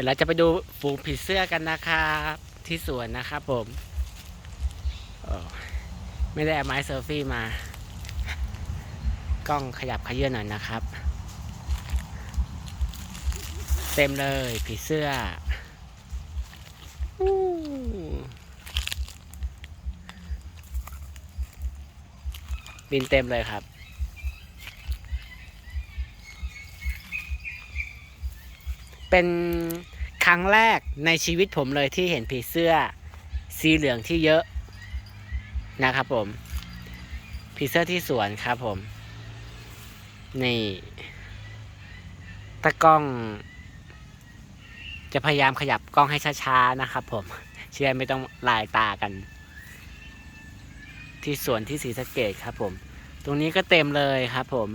ดี๋ยวเราจะไปดูฝูงผีเสื้อกันนะครับที่สวนนะครับผมไม่ได้เอาไม้เซลฟี่มา กล้องขยับขยื่นหน่อยนะครับ เต็มเลยผีเสื้อบินเต็มเลยครับเป็น รั้งแรกในชีวิตผมเลยที่เห็นผีเสื้อสีเหลืองที่เยอะนะครับผมผีเสื้อที่สวนครับผมนี่ตะกล้อง จะพยายามขยับกล้องให้ช้าๆนะครับผมเชื่อไม่ต้องลายตากัน ที่สวนที่ศรีสะเกดครับผม ตรงนี้ก็เต็มเลยครับผม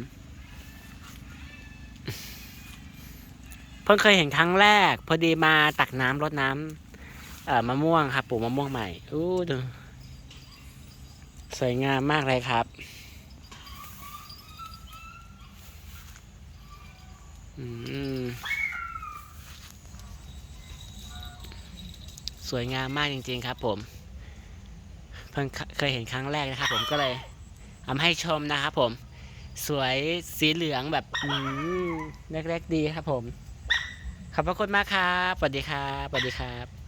เพิ่งเคยเห็นครั้งแรก พอดีมาตักน้ำรดน้ำเอ่อมะม่วงครับปลูกมะม่วงใหม่อู้ดูสวยงามมากเลยครับอืมสวยงามมากจริง ๆ ครับ ผม เพิ่งเคยเห็นครั้งแรกนะครับ ผมก็เลยทำให้ชมนะครับ ผม สวยสีเหลืองแบบอืมเล็กๆดีครับ ผม ขอบพระคุณมากครับสวัสดีครับสวัสดีครับ